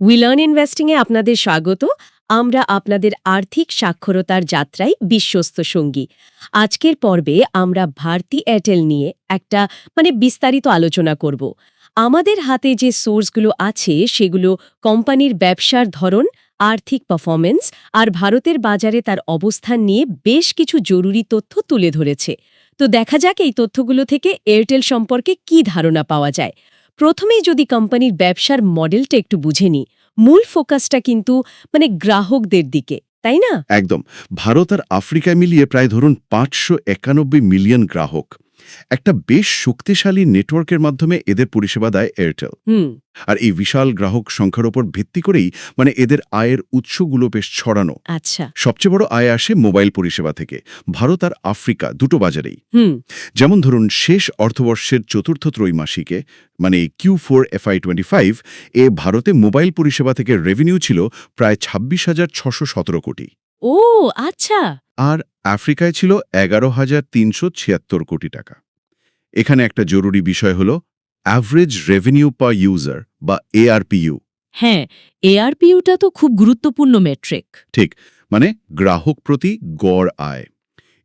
We learn ইনভেস্টিংয়ে আপনাদের স্বাগত। আমরা আপনাদের আর্থিক সাক্ষরতার যাত্রায় বিশ্বস্ত সঙ্গী। আজকের পর্বে আমরা ভারতী এয়ারটেল নিয়ে একটা মানে বিস্তারিত আলোচনা করব। আমাদের হাতে যে সোর্সগুলো আছে, সেগুলো কোম্পানির ব্যবসার ধরন, আর্থিক পারফরমেন্স আর ভারতের বাজারে তার অবস্থান নিয়ে বেশ কিছু জরুরি তথ্য তুলে ধরেছে। তো দেখা যাক এই তথ্যগুলো থেকে এয়ারটেল সম্পর্কে কি ধারণা পাওয়া যায়। প্রথমেই যদি কোম্পানির ব্যবসার মডেলটা একটু বুঝে নিই, মূল ফোকাসটা কিন্তু মানে গ্রাহকদের দিকে, তাই না? একদম। ভারত আর আফ্রিকা মিলিয়ে প্রায় ধরুন পাঁচশো একানব্বই মিলিয়ন গ্রাহক। একটা বেশ শক্তিশালী নেটওয়ার্কের মাধ্যমে এদের পরিষেবা দেয় এয়ারটেল আর এই বিশাল গ্রাহক সংখ্যার ওপর ভিত্তি করেই মানে এদের আয়ের উৎসগুলো বেশ ছড়ানো। আচ্ছা। সবচেয়ে বড় আয় আসে মোবাইল পরিষেবা থেকে। ভারত আর আফ্রিকা দুটো বাজারেই। হুম। যেমন ধরুন শেষ অর্থবর্ষের চতুর্থ ত্রৈমাসিকে মানে Q four FY twenty five এ ভারতে মোবাইল পরিষেবা থেকে রেভিনিউ ছিল প্রায় ছাব্বিশ হাজার ছশো সতেরো কোটি। ও আচ্ছা। আর আফ্রিকায় ছিল এগারো হাজার তিনশো ছিয়াত্তর কোটি টাকা। এখানে একটা জরুরি বিষয় হল অ্যাভারেজ রেভিনিউ পার ইউজার বা এআরপিইউ হ্যাঁ এআরপিইউটা তো খুব গুরুত্বপূর্ণ মেট্রিক ঠিক মানে গ্রাহক প্রতি গড় আয়।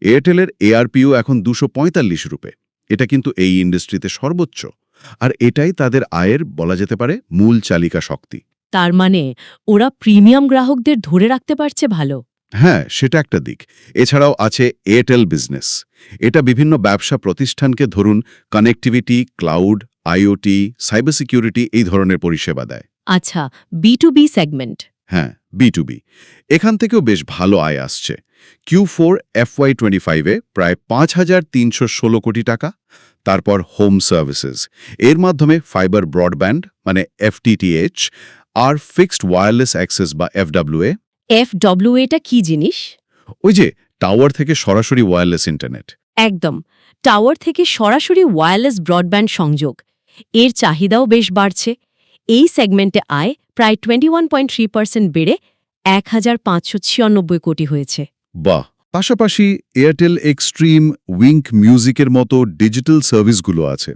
এয়ারটেলের এআরপিইউ এখন দুশো পঁয়তাল্লিশ রুপে। এটা কিন্তু এই ইন্ডাস্ট্রিতে সর্বোচ্চ। আর এটাই তাদের আয়ের বলা যেতে পারে মূল চালিকা শক্তি। তার মানে ওরা প্রিমিয়াম গ্রাহকদের ধরে রাখতে পারছে ভালো। হ্যাঁ সেটা একটা দিক। এছাড়াও আছে এয়ারটেল বিজনেস এটা বিভিন্ন ব্যবসা প্রতিষ্ঠানকে ধরুন connectivity cloud IoT cyber security এই ধরনের পরিষেবা দেয়। আচ্ছা বি টু বি সেগমেন্ট হ্যাঁ বি টু বি এখান থেকেও বেশ ভালো আয় আসছে। কিউ ফোর এফওয়াই টোয়েন্টি ফাইভে প্রায় পাঁচ হাজার তিনশো ষোলো কোটি টাকা। তারপর হোম সার্ভিসেস এর মাধ্যমে ফাইবার ব্রডব্যান্ড মানে এফটিটিএইচ আর ফিক্সড ওয়্যারলেস অ্যাক্সেস বা এফডাব্লিউএ এফ এটা কি জিনিস? ওই যে টাওয়ার থেকে সরাসরি ওয়্যারলেস ইন্টারনেট একদম। টাওয়ার থেকে সরাসরি ওয়্যারলেস ব্রডব্যান্ড সংযোগ। এর চাহিদাও বেশ বাড়ছে। এই সেগমেন্টে আয় প্রায় twenty one point three percent বেড়ে এক হাজার পাঁচশো ছিয়ানব্বই কোটি হয়েছে। বাহ! পাশাপাশি এয়ারটেল এক্সট্রিম উইঙ্ক মিউজিকের মতো ডিজিটাল সার্ভিসগুলো আছে।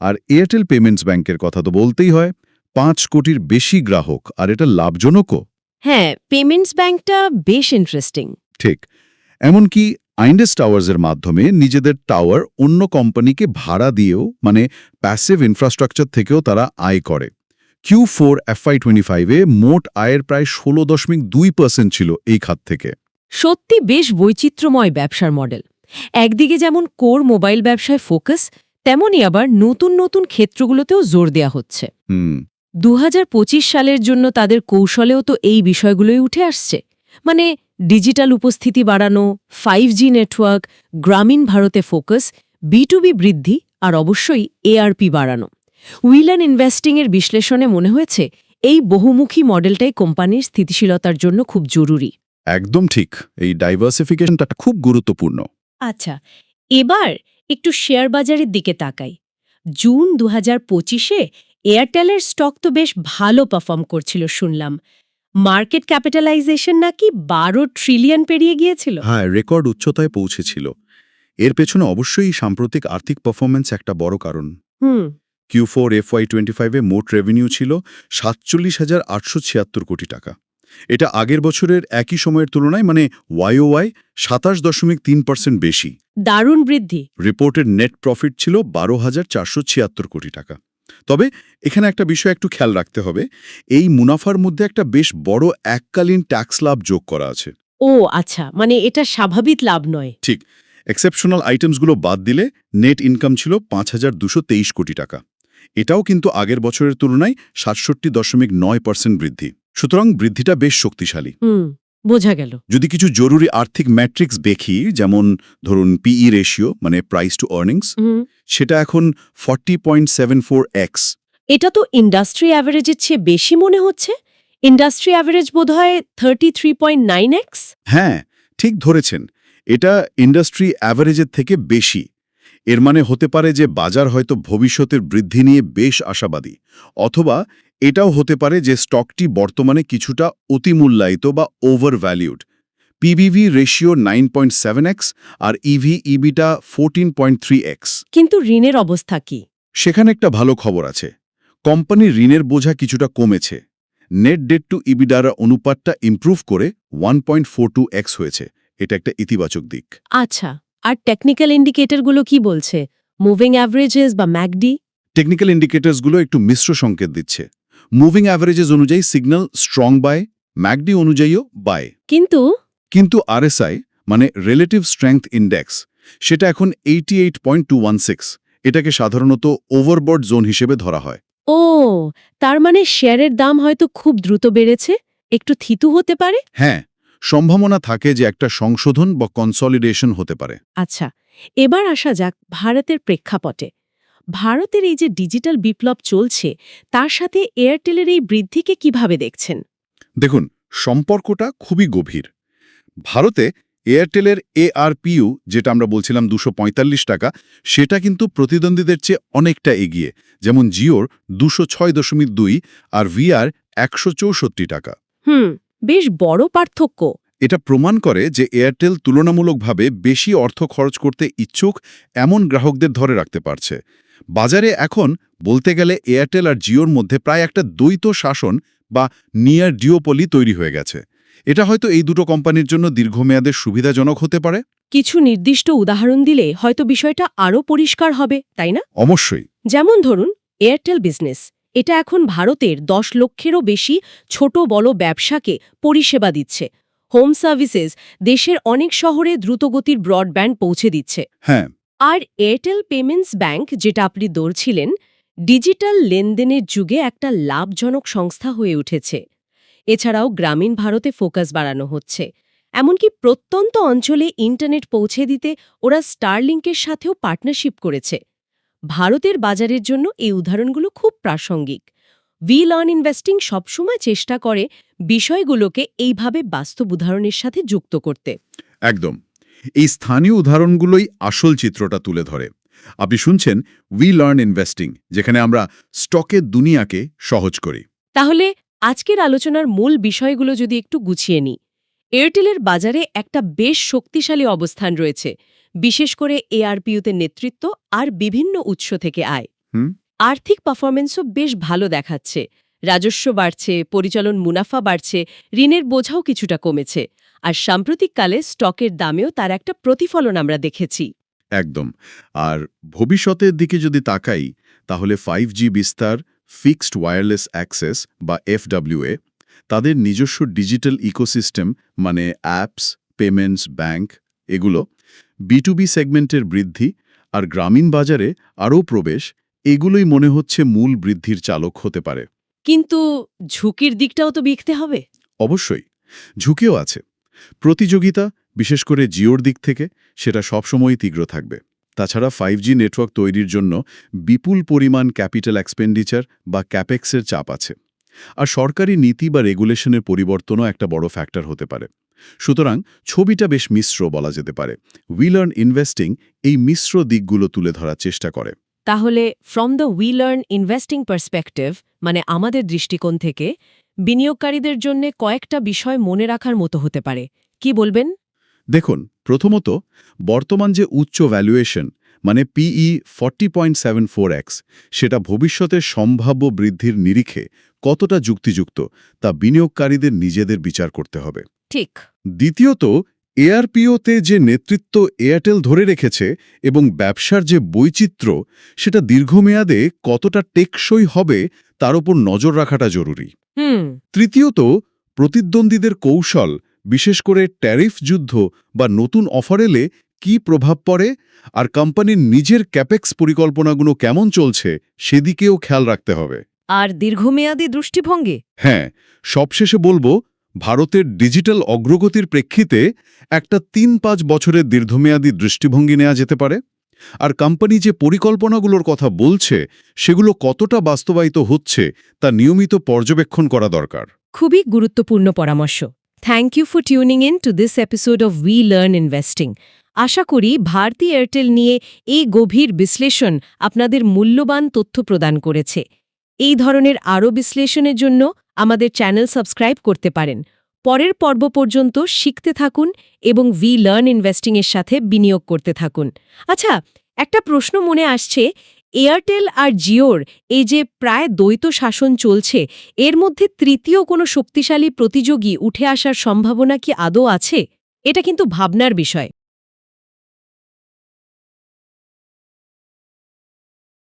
আর এয়ারটেল পেমেন্টস ব্যাংকের কথা তো বলতেই হয় পাঁচ কোটির বেশি গ্রাহক আর এটা লাভজনকও। হ্যাঁ পেমেন্টস ব্যাংকটা বেশ ইন্টারেস্টিং ঠিক। এমনকি আইন্ডেস টাওয়ার্সের মাধ্যমে নিজেদের টাওয়ার অন্য কোম্পানিকে ভাড়া দিয়েও মানে প্যাসিভ ইনফ্রাস্ট্রাকচার থেকেও তারা আয় করে। কিউ ফোর এফআই টোয়েন্টি ফাইভে মোট আয়ের প্রায় ষোলো দশমিক দুই পার্সেন্ট ছিল এই খাত থেকে। সত্যি বেশ বৈচিত্র্যময় ব্যবসার মডেল একদিকে যেমন কোর মোবাইল ব্যবসায় ফোকাস তেমনই আবার নতুন নতুন ক্ষেত্রগুলোতেও জোর দেয়া হচ্ছে। হুম। দু হাজার পঁচিশ সালের জন্য তাদের কৌশলেও তো এই বিষয়গুলোই উঠে আসছে। মানে ডিজিটাল উপস্থিতি বাড়ানো ফাইভ জি নেটওয়ার্ক গ্রামীণ ভারতে ফোকাস বি টু বি বৃদ্ধি আর অবশ্যই এআরপি বাড়ানো। উইল অ্যান্ড ইনভেস্টিংয়ের বিশ্লেষণে মনে হয়েছে এই বহুমুখী মডেলটাই কোম্পানির স্থিতিশীলতার জন্য খুব জরুরি। একদম ঠিক এই ডাইভার্সিফিকেশনটা খুব গুরুত্বপূর্ণ। আচ্ছা এবার একটু শেয়ার বাজারের দিকে তাকাই। জুন দু হাজার পঁচিশে এয়ারটেলের স্টক তো বেশ ভালো পারফর্ম করছিল শুনলাম। মার্কেট ক্যাপিটালাইজেশন নাকি বারো ট্রিলিয়ন পেরিয়ে গিয়েছিল? হ্যাঁ রেকর্ড উচ্চতায় পৌঁছেছিল। এর পেছনে অবশ্যই সাম্প্রতিক আর্থিক পারফরমেন্স একটা বড় কারণ। হুম। কিউ ফোর এফওয়াই টোয়েন্টি ফাইভে মোট রেভিনিউ ছিল সাতচল্লিশ হাজার আটশো ছিয়াত্তর কোটি টাকা। এটা আগের বছরের একই সময়ের তুলনায় মানে ওয়াইওয়াই সাতাশ দশমিক তিন পার্সেন্ট বেশি। দারুণ বৃদ্ধি। রিপোর্টের নেট প্রফিট ছিল বারো হাজার চারশো ছিয়াত্তর কোটি টাকা। তবে এখানে একটা বিষয় একটু খেয়াল রাখতে হবে। এই মুনাফার মধ্যে একটা বেশ বড় এককালীন ট্যাক্স লাভ যোগ করা আছে। ও আচ্ছা। মানে এটা স্বাভাবিক লাভ নয়। ঠিক। এক্সেপশনাল আইটেমসগুলো বাদ দিলে নেট ইনকাম ছিল পাঁচ হাজার দুশো তেইশ কোটি টাকা। এটাও কিন্তু আগের বছরের তুলনায় সাতষট্টি দশমিক নয় পার্সেন্ট বৃদ্ধি। সুতরাং বৃদ্ধিটা বেশ শক্তিশালী। বোঝা গেল। যদি কিছু জরুরি আর্থিক ম্যাট্রিক্স দেখি যেমন ধরুন পিই রেশিও মানে প্রাইস টু আর্নিংস সেটা এখন forty point seven four x এটা তো ইন্ডাস্ট্রি অ্যাভারেজের চেয়ে বেশি মনে হচ্ছে। ইন্ডাস্ট্রি অ্যাভারেজ বোধহয় thirty three point nine x হ্যাঁ ঠিক ধরেছেন। এটা ইন্ডাস্ট্রি অ্যাভারেজের থেকে বেশি। এর মানে হতে পারে যে বাজার হয়তো ভবিষ্যতের বৃদ্ধি নিয়ে বেশ আশাবাদী। অথবা এটাও হতে পারে যে স্টকটি বর্তমানে কিছুটা অতিমূল্যায়িত বা over valued PBV ratio nine point seven x আর EV EBITDA fourteen point three x কিন্তু ঋণের অবস্থা কি? সেখানে একটা ভালো খবর আছে। কোম্পানির ঋণের বোঝা কিছুটা কমেছে। নেট ডেট টু ইবিডারা অনুপাতটা ইমপ্রুভ করে one point four two x হয়েছে। এটা একটা ইতিবাচক দিক। আচ্ছা আর টেকনিক্যাল ইন্ডিকেটরগুলো কি বলছে? মুভিং অ্যাভারেজেস বা ম্যাকডি টেকনিক্যাল ইন্ডিকেটরসগুলো একটু মিশ্র সংকেত দিচ্ছে। মুভিং অ্যাভারেজেস অনুযায়ী সিগন্যাল স্ট্রং বাই ম্যাকডি অনুযায়ীও বাই কিন্তু? কিন্তু আরএসআই মানে রিলেটিভ স্ট্রেংথ ইন্ডেক্স সেটা এখন eighty eight point two one six এটাকে সাধারণত ওভারবোর্ড জোন হিসেবে ধরা হয়। ও তার মানে শেয়ারের দাম হয়তো খুব দ্রুত বেড়েছে একটু থিতু হতে পারে? হ্যাঁ সম্ভাবনা থাকে যে একটা সংশোধন বা কনসলিডেশন হতে পারে। আচ্ছা এবার আসা যাক ভারতের প্রেক্ষাপটে। ভারতের এই যে ডিজিটাল বিপ্লব চলছে তার সাথে এয়ারটেলের এই বৃদ্ধিকে কীভাবে দেখছেন? দেখুন সম্পর্কটা খুবই গভীর। ভারতে এয়ারটেলের এআরপিইউ যেটা আমরা বলছিলাম দুশো টাকা সেটা কিন্তু প্রতিদ্বন্দ্বীদের চেয়ে অনেকটা এগিয়ে। যেমন জিওর দুশো ছয় দশমিক দুই আর ভিআর একশো চৌষট্টি টাকা। হুম বেশ বড় পার্থক্য। এটা প্রমাণ করে যে এয়ারটেল তুলনামূলকভাবে বেশি অর্থ খরচ করতে ইচ্ছুক এমন গ্রাহকদের ধরে রাখতে পারছে। বাজারে এখন বলতে গেলে এয়ারটেল আর জিওর মধ্যে প্রায় একটা দ্বৈত শাসন বা নিয়ার ডিওপলি তৈরি হয়ে গেছে। এটা হয়তো এই দুটো কোম্পানির জন্য দীর্ঘমেয়াদের সুবিধাজনক হতে পারে। কিছু নির্দিষ্ট উদাহরণ দিলে হয়তো বিষয়টা আরও পরিষ্কার হবে তাই না? অবশ্যই। যেমন ধরুন এয়ারটেল বিজনেস। এটা এখন ভারতের দশ লক্ষেরও বেশি ছোট বড় ব্যবসাকে পরিষেবা দিচ্ছে। হোম সার্ভিসেস দেশের অনেক শহরে দ্রুতগতির ব্রডব্যান্ড পৌঁছে দিচ্ছে। হ্যাঁ আর এয়ারটেল পেমেন্টস ব্যাংক যেটা আপনি দৌড়ছিলেন, ডিজিটাল লেনদেনের যুগে একটা লাভজনক সংস্থা হয়ে উঠেছে। এছাড়াও গ্রামীণ ভারতে ফোকাস বাড়ানো হচ্ছে। এমনকি প্রত্যন্ত অঞ্চলে ইন্টারনেট পৌঁছে দিতে ওরা স্টারলিংকের সাথেও পার্টনারশিপ করেছে। ভারতের বাজারের জন্য এই উদাহরণগুলো খুব প্রাসঙ্গিক। ভি লার্ন ইনভেস্টিং সবসময় চেষ্টা করে বিষয়গুলোকে এইভাবে বাস্তব উদাহরণের সাথে যুক্ত করতে। একদম। এই স্থানীয় উদাহরণগুলোই আসল চিত্রটা তুলে ধরে। আপনি শুনছেন উই লার্ন ইনভেস্টিং যেখানে আমরা স্টকের দুনিয়াকে সহজ করি। তাহলে আজকের আলোচনার মূল বিষয়গুলো যদি একটু গুছিয়ে নিই। এয়ারটেলের বাজারে একটা বেশ শক্তিশালী অবস্থান রয়েছে বিশেষ করে এআরপিউতে নেতৃত্ব আর বিভিন্ন উৎস থেকে আয়। আর্থিক পারফরমেন্সও বেশ ভালো দেখাচ্ছে। রাজস্ব বাড়ছে পরিচালন মুনাফা বাড়ছে ঋণের বোঝাও কিছুটা কমেছে। আর সাম্প্রতিককালে স্টকের দামেও তার একটা প্রতিফলন আমরা দেখেছি। একদম। আর ভবিষ্যতের দিকে যদি তাকাই তাহলে ফাইভ জি বিস্তার ফিক্সড ওয়্যারলেস অ্যাক্সেস বা এফডব্লিউএ তাদের নিজস্ব ডিজিটাল ইকোসিস্টেম মানে অ্যাপস পেমেন্টস ব্যাংক এগুলো বিটুবি সেগমেন্টের বৃদ্ধি আর গ্রামীণ বাজারে আরও প্রবেশ এগুলোই মনে হচ্ছে মূল বৃদ্ধির চালক হতে পারে। কিন্তু ঝুঁকির দিকটাও তো বিকতে হবে। অবশ্যই। ঝুঁকিও আছে। প্রতিযোগিতা, বিশেষ করে জিওর দিক থেকে, সেটা সবসময়ই তীব্র থাকবে। তাছাড়া ফাইভ নেটওয়ার্ক তৈরির জন্য বিপুল পরিমাণ ক্যাপিটাল এক্সপেন্ডিচার বা ক্যাপেক্সের চাপ আছে। আর সরকারি নীতি বা রেগুলেশনের পরিবর্তনও একটা বড় ফ্যাক্টর হতে পারে। সুতরাং ছবিটা বেশ মিশ্র বলা যেতে পারে। উইলার্ন ইনভেস্টিং এই মিশ্র দিকগুলো তুলে ধরার চেষ্টা করে। তাহলে from the We Learn Investing perspective মানে আমাদের দৃষ্টিকোণ থেকে বিনিয়োগকারীদের জন্য কয়েকটা বিষয় মনে রাখার মতো হতে পারে। কি বলবেন? দেখুন প্রথমত বর্তমান যে উচ্চ ভ্যালুয়েশন মানে PE forty point seven four x সেটা ভবিষ্যতের সম্ভাব্য বৃদ্ধির নিরিখে কতটা যুক্তিযুক্ত তা বিনিয়োগকারীদের নিজেদের বিচার করতে হবে। ঠিক। দ্বিতীয়ত এআরপিওতে যে নেতৃত্ব এয়ারটেল ধরে রেখেছে এবং ব্যবসার যে বৈচিত্র্য সেটা দীর্ঘমেয়াদে কতটা টেকসই হবে তার উপর নজর রাখাটা জরুরি। তৃতীয়ত প্রতিদ্বন্দ্বীদের কৌশল বিশেষ করে ট্যারিফ যুদ্ধ বা নতুন অফার এলে কী প্রভাব পড়ে আর কোম্পানির নিজের ক্যাপেক্স পরিকল্পনাগুলো কেমন চলছে সেদিকেও খেয়াল রাখতে হবে। আর দীর্ঘমেয়াদী দৃষ্টিভঙ্গি? হ্যাঁ সবশেষে বলব ভারতের ডিজিটাল অগ্রগতির প্রেক্ষিতে একটা তিন পাঁচ বছরের দীর্ঘমেয়াদী দৃষ্টিভঙ্গি নেওয়া যেতে পারে। আর কোম্পানি যে পরিকল্পনাগুলোর কথা বলছে, সেগুলো কতটা বাস্তবায়িত হচ্ছে, তা নিয়মিত পর্যবেক্ষণ করা দরকার। খুবই গুরুত্বপূর্ণ পরামর্শ। Thank you for tuning in to this episode of We Learn Investing আশা করি ভারতী এয়ারটেল নিয়ে এই গভীর বিশ্লেষণ আপনাদের মূল্যবান তথ্য প্রদান করেছে। এই ধরনের আরও বিশ্লেষণের জন্য আমাদের চ্যানেল সাবস্ক্রাইব করতে পারেন। পরের পর্ব পর্যন্ত শিখতে থাকুন এবং ভি লার্ন ইনভেস্টিংয়ের সাথে বিনিয়োগ করতে থাকুন। আচ্ছা একটা প্রশ্ন মনে আসছে এয়ারটেল আর জিওর এই যে প্রায় দ্বৈত শাসন চলছে, এর মধ্যে তৃতীয় কোনো শক্তিশালী প্রতিযোগী উঠে আসার সম্ভাবনা কি আদৌ আছে? এটা কিন্তু ভাবনার বিষয়।